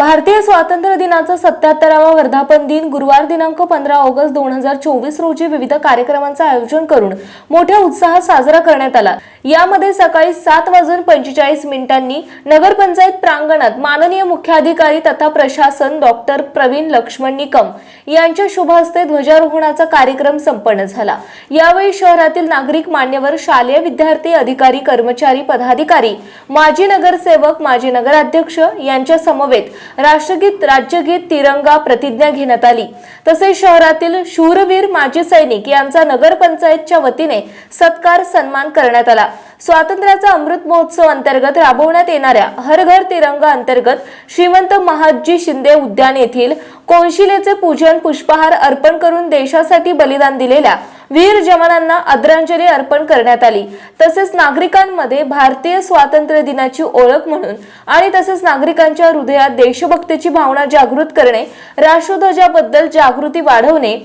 भारतीय स्वातंत्र्य दिनाचा सत्याहत्तरावा वर्धापन दिन गुरुवार दिनांक पंधरा ऑगस्ट दोन हजार चोवीस रोजी विविध कार्यक्रमांचं आयोजन करून मोठ्या उत्साहात साजरा करण्यात आला. यामध्ये सकाळी सात वाजून पंचेचाळीस मिनिटांनी नगरपंचायत प्रांगणात माननीय मुख्याधिकारी तथा प्रशासन डॉक्टर प्रवीण लक्ष्मण निकम यांच्या शुभहस्ते ध्वजारोहणाचा कार्यक्रम संपन्न झाला. यावेळी शहरातील नागरिक मान्यवर शालेय विद्यार्थी अधिकारी कर्मचारी पदाधिकारी माजी नगरसेवक माजी नगराध्यक्ष यांच्या समवेत राष्ट्रगीत राज्यगीत तिरंगा प्रतिज्ञा घेण्यात आली. तसेच शहरातील शूरवीर माजी सैनिक यांचा नगरपंचायतच्या वतीने सत्कार सन्मान करण्यात आला. स्वातंत्र्याचा अमृत महोत्सव अंतर्गत राबवण्यात येणाऱ्या हर घर तिरंगा अंतर्गत श्रीमंत महादजी शिंदे उद्यान येथील कोनशिलेचे पूजन पुष्पहार अर्पण करून देशासाठी बलिदान दिलेल्या वीर जवानांना आदरांजली अर्पण करण्यात आली. तसेच नागरिकांमध्ये भारतीय स्वातंत्र्य दिनाची ओळख म्हणून आणि तसेच नागरिकांच्या हृदयात देशभक्तीची भावना जागृत करणे राष्ट्रध्वजाबद्दल जागृती वाढवणे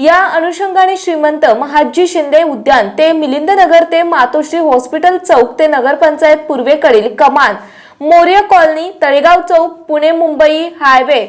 या अनुषंगाने श्रीमंत महाजी शिंदे उद्यान ते मिलिंद नगर ते मातोश्री हॉस्पिटल चौक ते नगरपंचायत पूर्वेकडील कमान मोर्या कॉलनी तळेगाव चौक पुणे मुंबई हायवे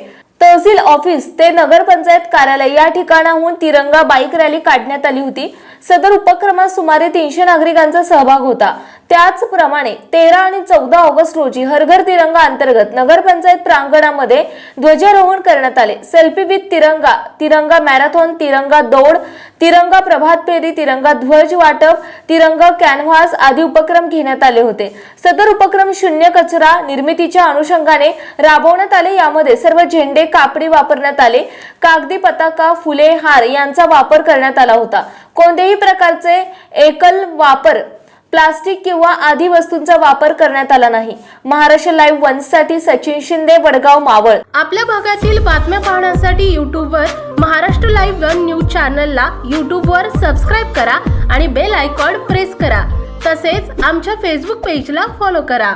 तहसील ऑफिस ते नगरपंचायत कार्यालय या ठिकाणाहून तिरंगा बाईक रॅली काढण्यात आली होती. सदर उपक्रमात सुमारे तीनशे नागरिकांचा सहभाग होता. त्याचप्रमाणे तेरा आणि चौदा ऑगस्ट रोजी हरघर तिरंगा अंतर्गत नगरपंचायत प्रांगणामध्ये ध्वजारोहण करण्यात आले. सेल्फी विथ तिरंगा तिरंगा मॅरेथॉन तिरंगा दौड तिरंगा प्रभात फेरी तिरंगा ध्वज वाटप तिरंगा कॅनव्हास आदी उपक्रम घेण्यात आले होते. सदर उपक्रम शून्य कचरा निर्मितीच्या अनुषंगाने राबवण्यात आले. यामध्ये सर्व झेंडे कापडी वापरण्यात आले. कागदी पताका फुले हार यांचा वापर करण्यात आला होता. कोणत्याही प्रकारचे एकल वापर प्लास्टिक किंवा आदी वस्तूंचा वापर करण्यात आला नाही. महाराष्ट्र लाईव्ह वनसाठी सचिन शिंदे वडगाव मावळ. आपल्या भागातील बातम्या पाहण्यासाठी यूट्यूबवर महाराष्ट्र लाईव्ह वन न्यूज चॅनलला यूट्यूबवर सबस्क्राईब करा आणि बेल आयकॉन प्रेस करा. तसेच आमच्या फेसबुक पेजला फॉलो करा.